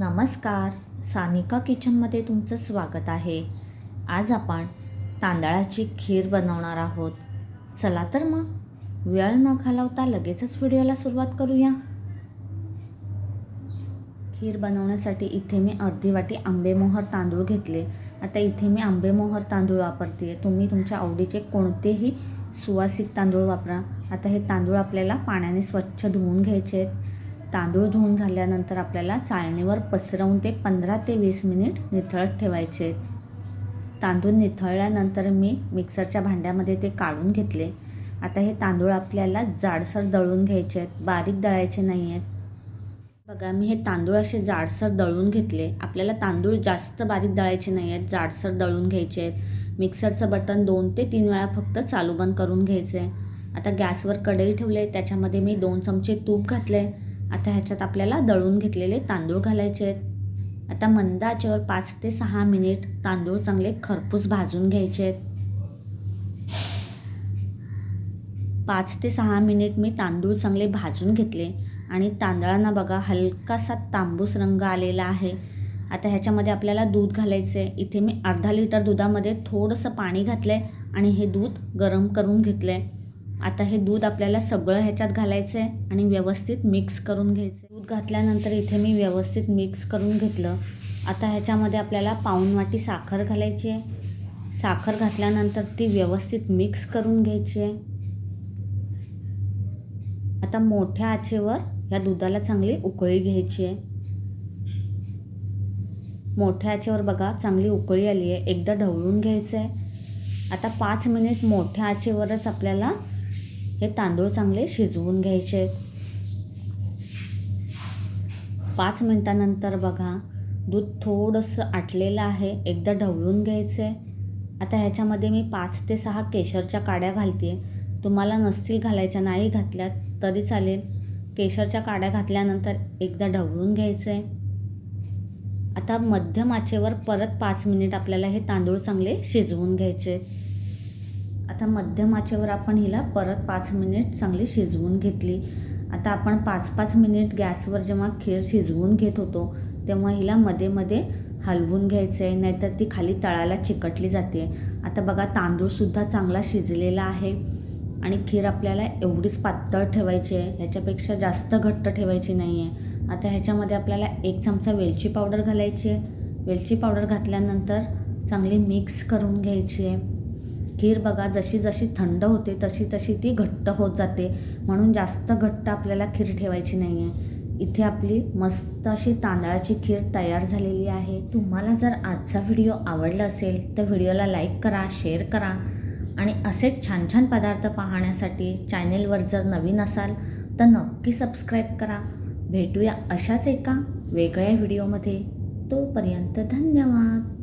नमस्कार. सानिका किचनमध्ये तुमचं स्वागत आहे. आज आपण तांदळाची खीर बनवणार आहोत. चला तर मग वेळ न घालवता लगेचच व्हिडिओला सुरुवात करूया. खीर बनवण्यासाठी इथे मी अर्धी वाटी आंबेमोहर तांदूळ घेतले. आता इथे मी आंबेमोहर तांदूळ वापरते. तुम्ही तुमच्या आवडीचे कोणतेही सुवासिक तांदूळ वापरा. आता हे तांदूळ आपल्याला पाण्याने स्वच्छ धुवून घ्यायचे आहेत. तांदूळ धुवून झाल्यानंतर आपल्याला चाळणीवर पसरवून ते पंधरा ते वीस मिनिट निथळत ठेवायचे. आहेत तांदूळ निथळल्यानंतर मी मिक्सरच्या भांड्यामध्ये ते काढून घेतले. आता हे तांदूळ आपल्याला जाडसर दळून घ्यायचे आहेत. बारीक दळायचे नाही आहेत बघा मी हे तांदूळ असे जाडसर दळून घेतले. आपल्याला तांदूळ जास्त बारीक दळायचे नाही आहेत जाडसर दळून घ्यायचे आहेत. मिक्सरचं बटन दोन ते तीन वेळा फक्त चालू बंद करून घ्यायचं. आहे आता गॅसवर कढई ठेवले. त्याच्यामध्ये मी दोन चमचे तूप घातले. आता ह्याच्यात आपल्याला दळून घेतलेले तांदूळ घालायचे आहेत. आता मंद आचेवर पाच ते सहा मिनिट तांदूळ चांगले खरपूस भाजून घ्यायचे आहेत. पाच ते सहा मिनिट मी तांदूळ चांगले भाजून घेतले आणि तांदळांना बघा हलकासा तांबूस रंग आलेला आहे. आता ह्याच्यामध्ये आपल्याला दूध घालायचं आहे इथे मी अर्धा लिटर दुधामध्ये थोडंसं पाणी घातलं आहे आणि हे दूध गरम करून घेतलं आहे आता हे दूध आपल्याला सगळं ह्याच्यात घालायचं आहे आणि व्यवस्थित मिक्स करून घ्यायचं दूध घातल्यानंतर इथे मी व्यवस्थित मिक्स करून घेतलं. आता ह्याच्यामध्ये आपल्याला पाऊण वाटी साखर घालायची आहे. साखर घातल्यानंतर ती व्यवस्थित मिक्स करून घ्यायची आहे. आता मोठ्या आचेवर ह्या दुधाला चांगली उकळी घ्यायची आहे. मोठ्या आचेवर बघा चांगली उकळी आली आहे. एकदा ढवळून घ्यायचं आहे आता पाच मिनिट मोठ्या आचेवरच आपल्याला हे तांदूळ चांगले शिजवून घ्यायचे. आहेत पाच मिनटानंतर बघा दूध थोडंसं आटलेलं आहे एकदा ढवळून घ्यायचं. आहे आता ह्याच्यामध्ये मी पाच ते सहा केशरच्या काड्या घालते तुम्हाला नसतील घालायच्या नाही घातल्या तरी चालेल. केशरच्या काड्या घातल्यानंतर एकदा ढवळून घ्यायचं. आहे आता मध्यम आचेवर परत पाच मिनिट आपल्याला हे तांदूळ चांगले शिजवून घ्यायचे. आता मध्यम आचेवर आपण हिला परत पाच मिनिट चांगली शिजवून घेतली. आता आपण पाच पाच मिनिट गॅसवर जेव्हा खीर शिजवून घेत होतो तेव्हा हिला मध्ये मध्ये हलवून घ्यायचं आहे नाहीतर ती खाली तळाला चिकटली जाते आता बघा तांदूळसुद्धा चांगला शिजलेला आहे आणि खीर आपल्याला एवढीच पातळ ठेवायची आहे. ह्याच्यापेक्षा जास्त घट्ट ठेवायची नाही आहे आता ह्याच्यामध्ये आपल्याला एक चमचा वेलची पावडर घालायची आहे. वेलची पावडर घातल्यानंतर चांगली मिक्स करून घ्यायची आहे. खीर बघा जशी जशी थंड होते तशी तशी ती घट्ट होत जाते. म्हणून जास्त घट्ट आपल्याला खीर ठेवायची नाही आहे इथे आपली मस्त अशी तांदळाची खीर तयार झालेली आहे. तुम्हाला जर आजचा व्हिडिओ आवडला असेल तर व्हिडिओला लाईक करा शेअर करा. आणि असेच छान छान पदार्थ पाहण्यासाठी चॅनेलवर जर नवीन असाल तर नक्की सबस्क्राईब करा. भेटूया अशाच एका वेगळ्या व्हिडिओमध्ये. तोपर्यंत धन्यवाद.